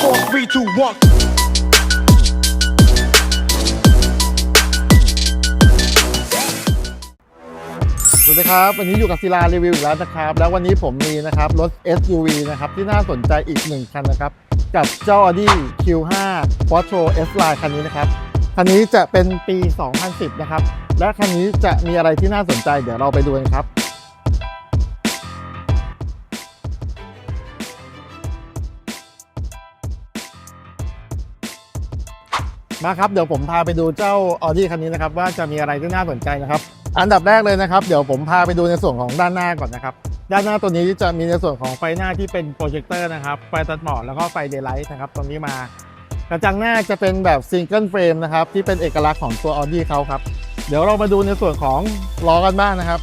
four, three, two, one. สวัสดีครับ วันนี้อยู่กับศิลารีวิวอีกแล้วนะครับ แล้ววันนี้ผมมีนะครับรถ SUV นะครับที่น่าสนใจอีกหนึ่งคันนะครับ กับเจ้า Audi Q5 Quattro S Line คันนี้นะครับ คันนี้จะเป็นปี 2010 นะครับ และคันนี้จะมีอะไรที่น่าสนใจเดี๋ยวเราไปดูกันครับ มาครับเดี๋ยวผมพาไปดูเจ้า Audi คันนี้นะครับว่าจะมีอะไรที่น่าสนใจนะครับอันดับแรกเลยนะครับเดี๋ยวผมพาไปดูในส่วนของด้านหน้าก่อนนะครับด้านหน้าตัวนี้จะมีในส่วนของไฟหน้าที่เป็นโปรเจคเตอร์นะครับไฟตัดหมอกแล้วก็ไฟเดย์ไลท์นะครับตรงนี้มากระจังหน้าจะเป็นแบบซิงเกิลเฟรมนะครับที่เป็นเอกลักษณ์ของตัว Audi เขาครับเดี๋ยวเรามาดูในส่วนของล้อกันบ้างนะครับ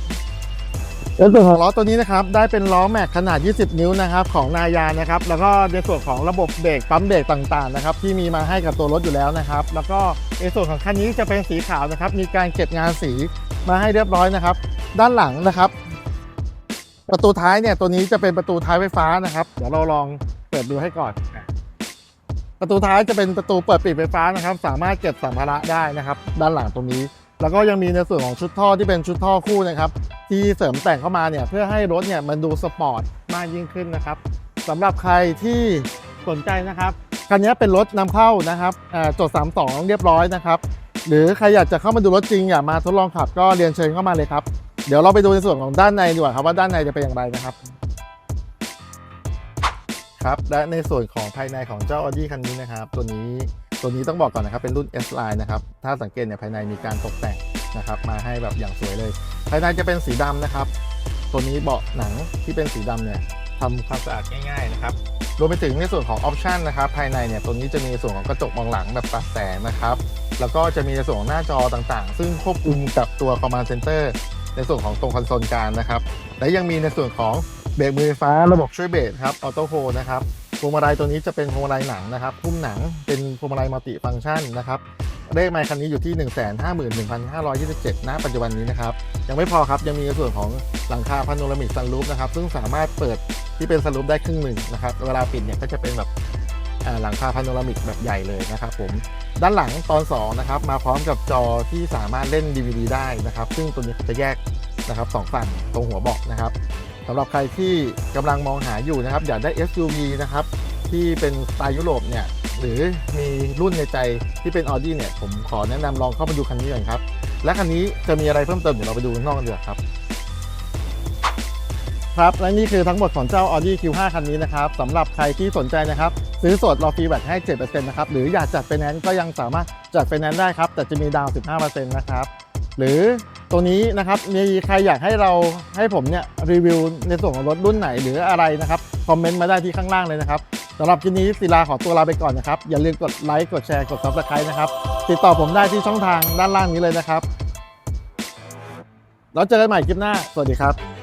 ในส่วนของล้อตัวนี้นะครับได้เป็นล้อแม็กขนาด 20 นิ้วนะครับของนายานะครับแล้วก็ในส่วนของระบบเบรกปั๊มเบรกต่างๆนะครับที่มีมาให้กับตัวรถอยู่แล้วนะครับ แล้วก็ในส่วนของคันนี้จะเป็นสีขาวนะครับมีการเก็บงานสีมาให้เรียบร้อยนะครับ ด้านหลังนะครับ ประตูท้ายเนี่ยตัวนี้จะเป็นประตูท้ายไฟฟ้านะครับ เดี๋ยวเราลองเปิดดูให้ก่อน ประตูท้ายจะเป็นประตูเปิดปิดไฟฟ้านะครับ สามารถเก็บสัมภาระได้นะครับ ด้านหลังตรงนี้ แล้วก็ยังมีในส่วนของชุดท่อที่เป็นชุดท่อคู่นะครับ ที่เสริมแต่งเข้ามาเนี่ยเพื่อให้รถเนี่ยมันดูสปอร์ตมากยิ่งขึ้นนะครับสำหรับใครที่สนใจนะครับคันนี้เป็นรถนำเข้านะครับอ่าจด 32 เรียบร้อยนะครับ หรือใครอยากจะเข้ามาดูรถจริงอยากมาทดลองขับก็เรียนเชิญเข้ามาเลยครับ เดี๋ยวเราไปดูในส่วนของด้านในดีกว่าครับว่าด้านในจะเป็นอย่างไรนะครับ ครับและในส่วนของภายในของเจ้า Audi คันนี้นะครับ ตัวนี้ตัวนี้ต้องบอกก่อนนะครับเป็นรุ่น S Line นะครับ ถ้าสังเกตเนี่ยภายในมีการตกแต่งนะครับมาให้แบบอย่างสวยเลย ภายในจะเป็นสีดำนะครับ ตัวนี้เบาะหนังที่เป็นสีดำเนี่ยทำความสะอาดง่าย ๆ นะครับรวมไปถึงในส่วนของออปชันนะครับภายในเนี่ยตัวนี้จะมีส่วนของกระจกมองหลังแบบตัดแสงนะครับ แล้วก็จะมีในส่วนของหน้าจอต่างๆ ซึ่งควบคุมกับตัว Command Center ในส่วนของตรงคอนโซลกลางนะครับ และยังมีในส่วนของ เบรกมือไฟฟ้าระบบช่วยเบรกครับออโต้โฮนะครับพวงมาลัยตัวนี้จะเป็นพวงมาลัยหนังนะครับพุ่มหนังเป็นพวงมาลัยมัลติฟังก์ชันนะครับเลขไมค์คันนี้อยู่ที่ 151,527ณปัจจุบันนี้นะครับ ยังไม่พอครับ ยังมีในส่วนของหลังคาพาโนรามิกซันรูฟนะครับ ซึ่งสามารถเปิดที่เป็นซันรูฟได้ครึ่งหนึ่งนะครับ เวลาปิดเนี่ยก็จะเป็นแบบหลังคาพาโนรามิกแบบใหญ่เลยนะครับผม ด้านหลังตอน 2 นะครับ มาพร้อมกับจอที่สามารถเล่น DVD ได้นะครับ ซึ่งตัวนี้จะแยก นะครับสองฝั่งตรงหัวเบาะนะครับสำหรับใครที่กำลังมองหาอยู่นะครับ อยากได้ SUV นะครับที่เป็นสไตล์ยุโรปเนี่ยหรือมีรุ่นในใจที่เป็น Audi เนี่ยผมขอแนะนำลองเข้ามาดูคันนี้ก่อนครับ และคันนี้จะมีอะไรเพิ่มเติมเดี๋ยวเราไปดูข้างนอกกันดีกว่าครับครับและนี่คือทั้งหมดของเจ้า Audi Q5 คันนี้นะครับสำหรับใครที่สนใจนะครับ ซื้อสดรอฟรีแบตให้ 7%นะครับหรืออยากจัดไฟแนนซ์ก็ยังสามารถจัดไฟแนนซ์ได้ครับ แต่จะมีดาวน์15%นะครับ หรือ ตัวนี้นะครับมีใครอยากให้เราให้ผมเนี่ยรีวิวในส่วนของรถรุ่นไหนหรืออะไรนะครับคอมเมนต์มาได้ที่ข้างล่างเลยนะครับสำหรับคลิปนี้ศิลาขอตัวลาไปก่อนนะครับ อย่าลืมกดไลค์กดแชร์กด subscribe นะครับ ติดต่อผมได้ที่ช่องทางด้านล่างนี้เลยนะครับ แล้วเจอกันใหม่คลิปหน้า สวัสดีครับ